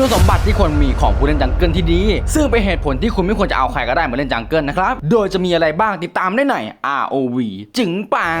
คุณสมบัติที่ควรมีของผู้เล่นจังเกิลที่ดี ซึ่งเป็นเหตุผลที่คุณไม่ควรจะเอาใครก็ได้มาเล่นจังเกิลนะครับ โดยจะมีอะไรบ้างติดตามได้ใน ROV จึงปัง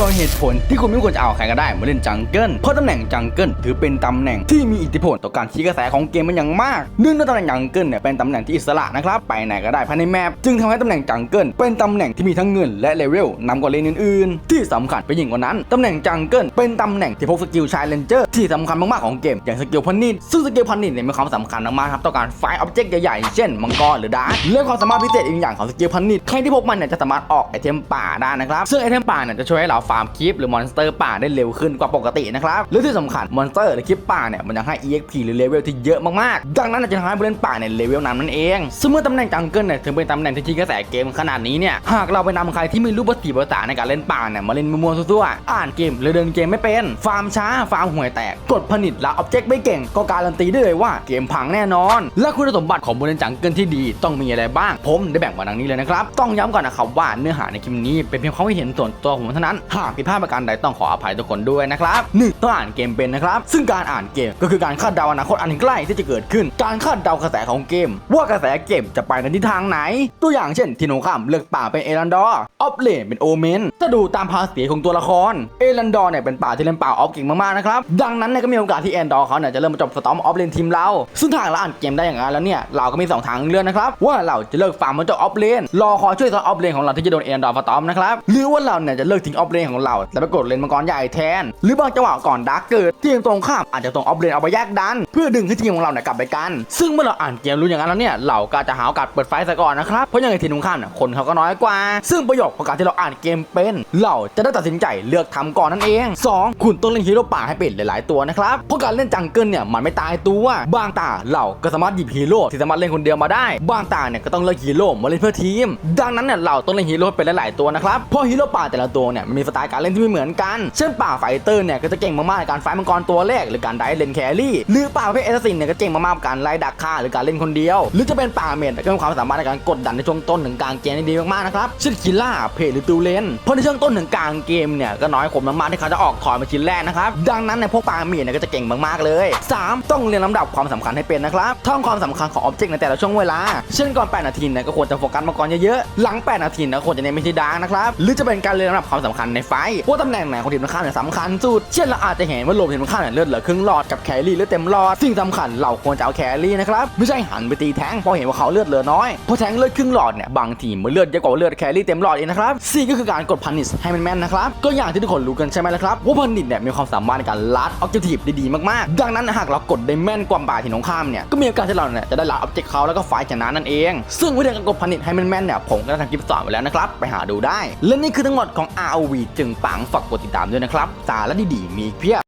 ก็เหตุผลที่คุณไม่ควรจะเอาใครก็ได้มาเล่นจังเกิลเพราะตำแหน่งจังเกิลถือเป็นตำแหน่งที่มีอิทธิพลต่อการชี้กระแสของเกมเป็นอย่างมากเนื่องด้วยตำแหน่งจังเกิลเนี่ยเป็นตำแหน่งที่อิสระนะครับไปไหนก็ได้ภายในแมปจึงทำให้ตำแหน่งจังเกิลเป็นตำแหน่งที่มีทั้งเงินและเลเวลนำกว่าเลนอื่นๆ ที่สำคัญไปยิ่งกว่านั้นตำแหน่งจังเกิลเป็นตำแหน่งที่พกสกิลชายเลนเจอร์ที่สำคัญมากๆของเกมอย่างสกิลพันนิดซึ่งสกิลพันนิดเนี่ยมีความสำคัญมากๆครับต่อการไฟออบเจกต์ใหญ่ๆเช่นมังกรหรือดาร์กและความสามารถพิเศษอีกอย่างของสกิลพันนิดใครที่พกมันเนี่ยจะสามารถออกไอเทมป่าได้นะครับซึ่งไอเทมป่าเนี่ยจะช่วยให้เราฟาร์มคีปหรือมอนสเตอร์ป่าได้เร็วขึ้นกว่าปกตินะครับและที่สำคัญมอนสเตอร์หรือคีปป่าเนี่ยมันยังให้ EXP หรือเลเวลที่เยอะมากๆ ดังนั้นจะทำให้ผู้เล่นป่าเนี่ยเลเวลนั้นนั่นเองซึ่งเมื่อตำแหน่งจังเกิลเนี่ยถึงเป็นตำแหน่งที่ชี้กระแสเกมขนาดนี้เนี่ยหากเราไปนำใครที่ไม่รู้ภาษีภาษาในการเล่นป่าเนี่ยมาเล่นมัวๆซั่วๆอ่านเกมหรือเดินเกมไม่เป็น ฟาร์มช้าฟาร์มห่วยแตกกดผลิตและอ็อบเจกต์ไม่เก่ง ก็การันตีได้เลยว่าเกมพังแน่นอน และคุณสมบัติของผู้เล่นจังเกิลที่ดีต้องมีอะไรบ้าง ผมได้แบ่งมาดังนี้เลยนะครับต้องย้ำก่อนนะครับว่าเนื้อหาในคลิปนี้เป็นเพียงความเห็นส่วนตัวผมเท่านั้นหากผิดพลาดประการใดต้องขออภัยทุกคนด้วยนะครับหนึ่งต้องอ่านเกมเป็นนะครับ ซึ่งการอ่านเกมก็คือการคาดเดาอนาคตอันใกล้ที่จะเกิดขึ้น การคาดเดากระแสของเกม ว่ากระแสเกมจะไปในทิศทางไหน ตัวอย่างเช่นทีโนข้ามเลือกป่าเป็นเอรันดอร์ออฟเลนเป็นโอเมนถ้าดูตามภาษีของตัวละครเอรันดอร์เนี่ยเป็นป่าที่เล่นป่าออฟเก่งมากๆนะครับดังนั้นเนี่ยก็มีโอกาสที่แอนดอร์เขาเนี่ยจะเริ่มมาจบสตอมออฟเลนทีมเราซึ่งถ้าหากเราอ่านเกมได้อย่างนั้นแล้วเนี่ยเราก็มีสองทางเลือกนะครับว่าเราจะเลิกฟาร์มมันจบออฟเลนรอคอยช่วยสตอมออฟเลนของเราที่จะโดนแอนดอร์สตอมนะครับหรือว่าเราเนี่ยจะเลิกทิ้งออฟเลนของเราแล้วไปกดเลนมังกรใหญ่แทน หรือบางจังหวะก่อนดาร์กเกิดทีมตรงข้ามอาจจะตรงออฟเลนเอาไปแยกดัน เพื่อดึงให้ทีมของเราเนี่ยกลับไปกัน ซึ่งเมื่อเราอ่านเกมรู้อย่างนั้นแล้วเนี่ยเราก็จะหาโอกาสเปิดไฟซะก่อนนะครับเพราะยังไงทีมตรงข้ามเนี่ยคนเขาก็น้อยกว่า ซึ่งประโยชน์ของการที่เราอ่านเกมเป็น เราจะได้ตัดสินใจเลือกทำก่อนนั่นเอง 2. คุณต้องเล่นฮีโร่ป่าให้เป็นหลาย ๆ ตัวนะครับเพราะการเล่นจังเกิลเนี่ยมันไม่ตายตัวบางตาเราก็สามารถหยิบฮีโร่ที่สามารถเล่นคนเดียวมาได้ บางตาเนี่ยก็ต้องเลือกฮีโร่มาเล่นเพื่อทีม ดังนั้นเนี่ยเราต้องเล่นฮีโร่เป็นหลาย ๆ ตัวนะครับเพราะฮีโร่ป่าแต่ละตัวเนี่ยมันมีสไตล์การเล่นที่ไม่เหมือนกัน เช่นป่าไฟเตอร์เนี่ยก็จะเก่งมากๆในการไฟมังกรตัวแรกหรือการได้เลนแครี่หรือป่าประเภทเอสซินเนี่ยก็เก่งมากๆกับการไล่ดักฆ่าหรือการเล่นคนเดียว หรือจะเป็นป่าเมดก็มีความสามารถในการกดดันในช่วงต้นถึงกลางเกมได้ดีมากๆนะครับเช่นคิล่าเพจหรือตูเลนเพราะในช่วงต้นถึงกลางเกมเนี่ยก็น้อยคนมากๆที่เขาจะออกถอยมาชิ้นแรกนะครับดังนั้นในพวกป่าเมดเนี่ยก็จะเก่งมากๆเลย 3. ต้องเรียนลำดับความสำคัญให้เป็นนะครับท่องความสำคัญของออบเจกต์ในแต่ละช่วงเวลา เช่นก่อน 8 นาทีเนี่ยก็ควรจะโฟกัสมังกรเยอะๆหลัง 8 นาทีเนี่ยควรจะเน้นไปที่ดาร์กนะครับหรือจะเป็นการเรียนลำดับความสำคัญในไฟท์ว่าตำแหน่งไหนของทีมตรงข้ามเนี่ยสำคัญสุด เช่นเราอาจจะเห็นว่าโลมทีมตรงข้ามเนี่ยเลือดเหลือครึ่งหลอดกับแครี่เลือดเต็มหลอด สิ่งสำคัญเราควรจะเอาแครี่นะครับไม่ใช่หันไปตีแทงเพราะเห็นว่าเขาเลือดเหลือน้อยเพราะแทงเลือดครึ่งหลอดเนี่ยบางทีมันเลือดเยอะกว่าเลือดแครี่เต็มหลอดเองนะครับสี่ก็คือการกดพันิชให้มันแม่นนะครับก็อย่างที่ทุกคนรู้กันใช่ไหมล่ะครับว่าพันิชเนี่ยมีความสามารถในการลัดออบเจกตีฟได้ดีมากๆ ดังนั้นหากเรากดได้แม่นกว่าบ่าทีมตรงข้ามเนี่ยก็มีโอกาสที่เราเนี่ยจะได้ลัดออบเจกเขาแล้วก็ไฟท์ชนะนั่นเอง ซึ่งวิธีการกดพันิชให้มันแม่นเนี่ยผมก็ได้ทำคลิปสอนไว้แล้วนะครับไปหาดูได้และนี่คือทั้งหมดของ ROV จึงปังฝากกดติดตามด้วยนะครับสาระดีๆมีอีเพียบ